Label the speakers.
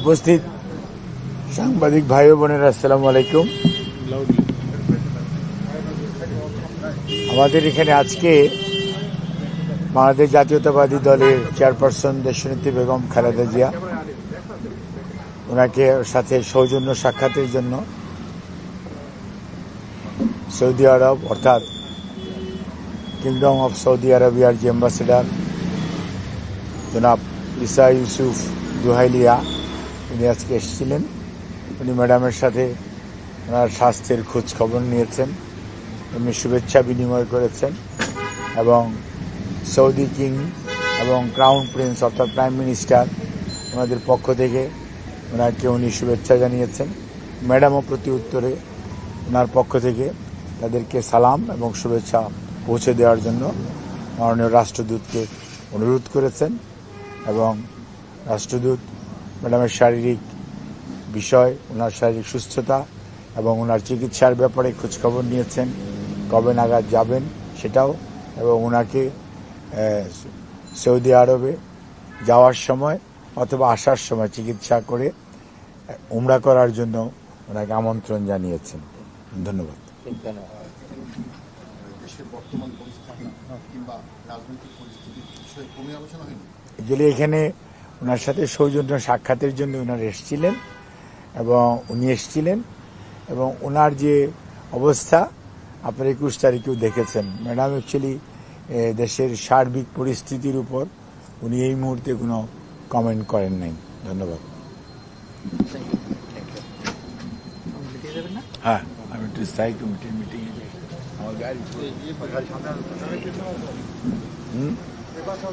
Speaker 1: উপস্থিত সাংবাদিক ভাই বোনেরা, আসসালামু আলাইকুম। আমাদের এখানে আজকে বাংলাদেশ জাতীয়তাবাদী দলের চেয়ারপারসন দেশনেত্রী বেগম খালেদা জিয়া, ওনাকে সাথে সৌজন্য সাক্ষাতের জন্য সৌদি আরব, অর্থাৎ কিংডম অফ সৌদি আরবিয়ার যে অ্যাম্বাসেডার জনাব ইসা ইউসুফ দুহাইলিয়া উনি আজকে এসেছিলেন। উনি ম্যাডামের সাথে ওনার স্বাস্থ্যের খোঁজ খবর নিয়েছেন, উনি শুভেচ্ছা বিনিময় করেছেন এবং সৌদি কিং এবং ক্রাউন প্রিন্স অর্থাৎ প্রাইম মিনিস্টার ওনাদের পক্ষ থেকে ওনাকে উনি শুভেচ্ছা জানিয়েছেন। ম্যাডামও প্রতি উত্তরে ওনার পক্ষ থেকে তাদেরকে সালাম এবং শুভেচ্ছা পৌঁছে দেওয়ার জন্য মাননীয় রাষ্ট্রদূতকে অনুরোধ করেছেন। এবং রাষ্ট্রদূত, ম্যাডামের শারীরিক বিষয়, ওনার শারীরিক সুস্থতা এবং ওনার চিকিৎসার ব্যাপারে খোঁজখবর নিয়েছেন, কবে নাগাদ যাবেন সেটাও এবং ওনাকে সৌদি আরবে যাওয়ার সময় অথবা আসার সময় চিকিৎসা করে, উমরা করার জন্য ওনাকে আমন্ত্রণ জানিয়েছেন। ধন্যবাদ।
Speaker 2: দেশের বর্তমান পরিস্থিতি কিংবা রাজনৈতিক পরিস্থিতির বিষয়ে কমে আলোচনা হয়নি?
Speaker 1: অ্যাকচুয়ালি এখানে ওনার সাথে সৌজন্য সাক্ষাতের জন্য ওনার এসেছিলেন এবং উনি এসেছিলেন এবং ওনার যে অবস্থা আপনার একুশ তারিখেও দেখেছেন। ম্যাডাম অ্যাকচুয়ালি দেশের সার্বিক পরিস্থিতির উপর উনি এই মুহূর্তে কোনো কমেন্ট করেন নাই। ধন্যবাদ। হ্যাঁ আমি একটু স্থায়ী কমিটির 好，赶紧脱衣，
Speaker 3: 嗯。把车。